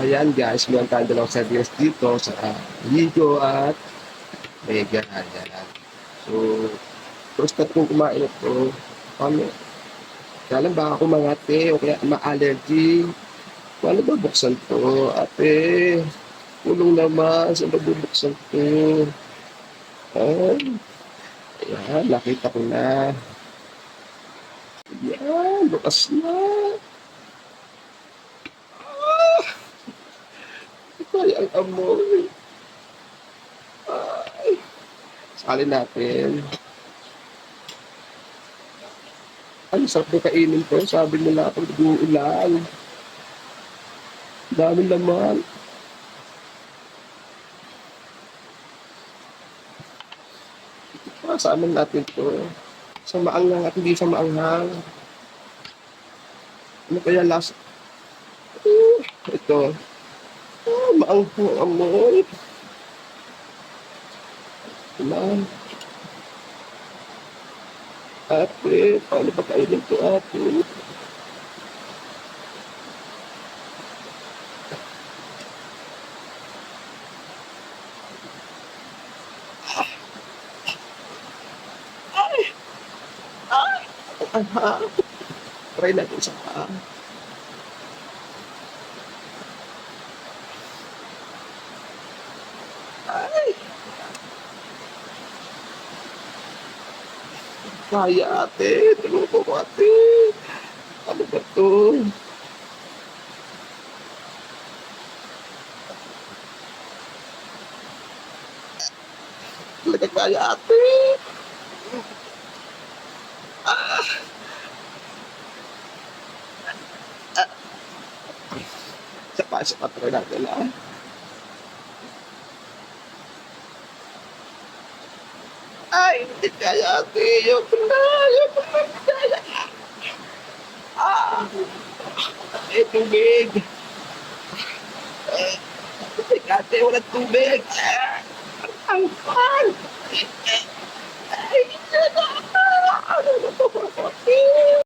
Ayan guys, meron tayong dalawang service dito sa Ligo at Mega. Ayan. So, first time kong kumain ito. Ano? Kaya lang baka kumangate o kaya ma-allergy. Paano ba buksan to? Ate, kulong naman. Saan ba bubuksan to? Ayan. Ayan, nakita ko na. Ayan, bukas na. Ay, ang amoy. Ay. Sali natin. Ang sarap na kainin to. Sabi nila pag nag-uulan. Dami laman. Pasaman natin to. Sa maanghang at hindi sa maanghang. Ano kaya last? Ito. Ah, maanghang ang amoy. Wala. Ate, paano ba kainin to ate? Aha. Try natin sa paa. Ay. Kaya ate, tulungan ko ate. Ano ba to? Talaga kaya ate. Sa pa, sa patry natin ah. Ay, hindi kaya ate. Ayoko na. Ayoko na. Kaya. Ah. Eh, tubig. Eh, ate. Walang tubig. Ah, Ang pan.